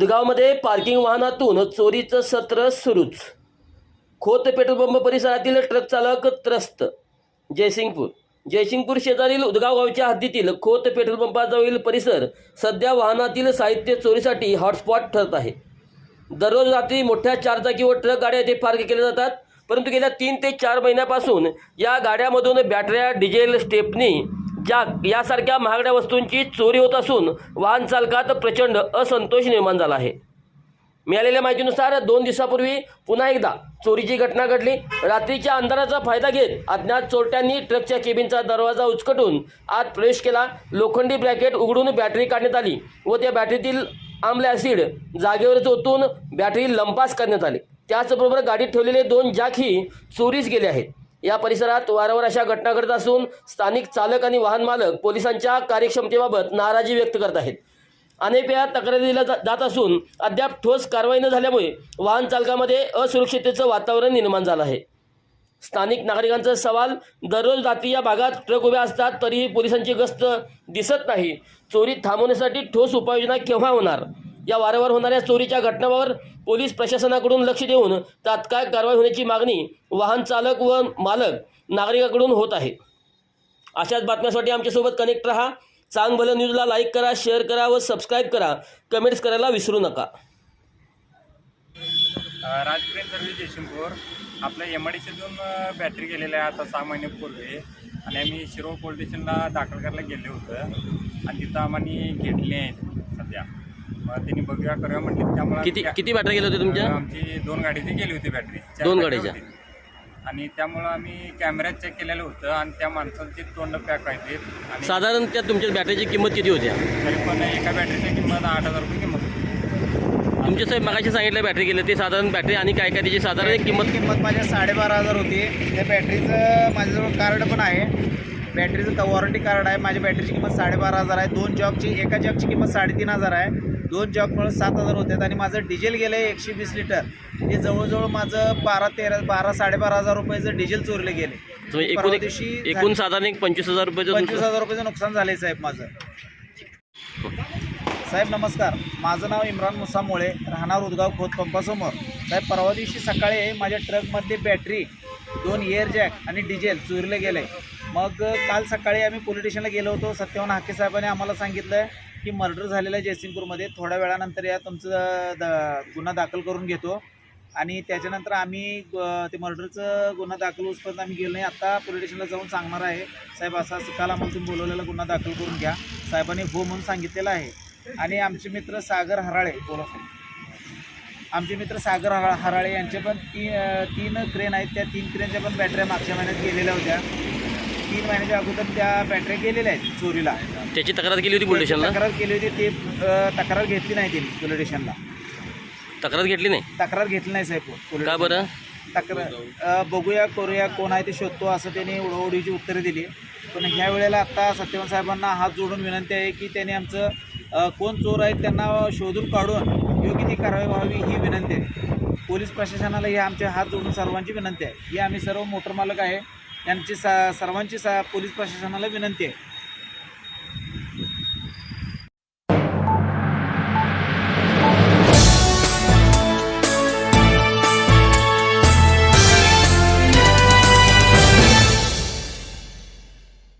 उदगावमध्ये parking वाहनातून चोरीचं सत्र सुरूच. खोत पेट्रोल पंप परिसरातील ट्रक चालक त्रस्त. जयसिंगपूर. जयसिंगपूर शेजारील उदगाव गावच्या हद्दीतील खोत पेट्रोल पंपाजवळील परिसर सध्या वाहनातील साहित्य चोरीसाठी हॉटस्पॉट ठरत आहे. दररोज रात्री मोठ्या चारचाकी व ट्रक गाड्या येथे पार्क केल्या जातात परंतु गेल्या तीन ते चार महिन्यापासून या गाड्यामधून बॅटऱ्या डिझेल स्टेपनी जॅक यासारख्या महागड्या वस्तूंची चोरी होत असून वाहन चालकात प्रचंड असंतोष निर्माण झाला आहे. मिळालेल्या माहितीनुसार दोन दिवसापूर्वी पुन्हा एकदा चोरीची घटना घडली. रात्रीच्या अंधाराचा फायदा घेत अज्ञात चोरट्यांनी ट्रकच्या केबिनचा दरवाजा उचकटून आत प्रवेश केला. लोखंडी ब्रॅकेट उघडून बॅटरी काढण्यात आली व त्या बॅटरीतील आम्ल ॲसिड जागेवरच ओतून बॅटरी लंपास करण्यात आली. त्याचबरोबर गाडीत ठेवलेले दोन जॅकही चोरीस गेले आहेत. या परिसरात वारंवार अशा घटना घडत असून स्थानिक चालक आणि वाहन मालक पोलिसांच्या कार्यक्षमतेबाबत नाराजी व्यक्त करत आहेत. अनेक वेळा तक्रारी दिल्या जा- जात असून अद्याप ठोस कारवाई न झाल्यामुळे वाहन चालकामध्ये असुरक्षिततेचं वातावरण निर्माण झालं आहे. स्थानिक नागरिकांचा सवाल दररोज रात्री या भागात ट्रक उभ्या असतात तरीही पोलिसांची गस्त दिसत नाही. चोरी थांबवण्यासाठी ठोस उपाययोजना केव्हा होणार? या वारंवार होणाऱ्या चोरीच्या घटनांवर पोलीस प्रशासनाकडून लक्ष देऊन तात्काळ कारवाई होण्याची मागणी वाहन चालक व मालक नागरिकाकडून होत आहे. अशाच बातम्यासाठी आमच्यासोबत कनेक्ट राहा. चांग भलं न्यूजला लाईक करा शेअर करा व सबस्क्राईब करा. कमेंट्स करायला विसरू नका. राजप्रेम सर्व्हिस जयशंपूर आपल्या एम आय डी सीतून बॅटरी गेलेल्या आहे आता सहा महिन्यापूर्वी आणि आम्ही शिरो पोलीस स्टेशनला दाखल करायला गेले होतं. आणि तिथं आम्हाला घेतले आहेत सध्या. मग त्यांनी बघूया करूया म्हटले. त्यामुळे किती किती बॅटरी गेले होते तुमच्या? आमची दोन गाडीची गेली होती बॅटरी चार दोन बॅटरी गाडीच्या? होती. आणि त्यामुळं आम्ही कॅमेऱ्यात चेक केलेलं होतं आणि त्या माणसांची तोंड पॅक आहेत. आणि साधारण त्या तुमच्या बॅटरीची किंमत किती होत्या तरी पण एका बॅटरीची किंमत आठ हजार रुपये किंमत होती. तुमच्या साहेब मगाशी सांगितलं बॅटरी गेले ते साधारण बॅटरी आणि काय काय त्याची साधारण एक किंमत? किंमत माझ्या साडेबारा हजार होती. त्या बॅटरीचं माझ्याजवळ कार्ड पण आहे. बॅटरीचं वॉरंटी कार्ड आहे. माझ्या बॅटरीची किंमत साडेबारा हजार आहे. दोन जॉकची एका जॉकची किंमत साडेतीन हजार आहे. दोन जॉक मिळून सात हजार होते आणि माझं डिझेल गेलं आहे एकशे वीस लिटर. ते जवळजवळ माझं बारा तेरा बारा साडेबारा हजार रुपयाचं डिझेल चोरले गेले. एकूण परवा एक- दिवशी एकूण साधारण एक पंचवीस हजार रुपयाचं पंचवीस हजार रुपयाचं नुकसान झाले साहेब माझं. साहेब नमस्कार. माझं नाव इम्रान मुसामुळे राहणार उदगाव खोत पंपासमोर. साहेब परवा दिवशी सकाळी माझ्या ट्रकमधली बॅटरी दोन एअर जॅक आणि डिझेल चोरीले गेले. मग काल सकाळी आम्ही पोलीस स्टेशनला गेलो होतो. सत्यवान हाके साहेबांनी आम्हाला सांगितलं की मर्डर झालेलं आहे जयसिंगपूरमध्ये. थोड्या वेळानंतर या तुमचं द गुन्हा दाखल करून घेतो. आणि त्याच्यानंतर आम्ही ते मर्डरचं गुन्हा दाखल होईपर्यंत आम्ही गेलो नाही. आत्ता पोलीस स्टेशनला जाऊन सांगणार आहे. साहेब असा असं काल आम्हाला तुम्ही बोलवलेला गुन्हा दाखल करून घ्या. साहेबांनी हो म्हणून सांगितलेलं आहे. आणि आमचे मित्र सागर हराळे बोला साहेब. आमचे मित्र सागर हरा हराळे यांचे पण ती तीन क्रेन आहेत. त्या तीन क्रेनच्या पण बॅटऱ्या मागच्या महिन्यात गेलेल्या होत्या. तीन महिन्याच्या अगोदर त्या बॅटऱ्या गेलेल्या आहेत चोरीला. त्याची तक्रार केली होती पोलीस स्टेशनला तक्रार केली होती ते अ, तक्रार घेतली नाही त्यांनी पोलीस स्टेशनला तक्रार घेतली नाही? तक्रार घेतली नाही साहेब पोलीस का बरं? तक्रार अ, बघूया करूया कोण आहे ते शोधतो असं त्यांनी उडवडीची उत्तरे दिली. पण ह्या वेळेला आत्ता सत्यवान साहेबांना हात जोडून विनंती आहे की त्यांनी आमचं अ, कोण चोर आहेत त्यांना शोधून काढून योग्य ती कारवाई व्हावी ही विनंती आहे. पोलीस प्रशासनाला ही आमच्या हात जोडून सर्वांची विनंती आहे. ही आम्ही सर्व मोटर मालक आहे. यांची सा सर्वांची सा पोलीस प्रशासनाला विनंती आहे.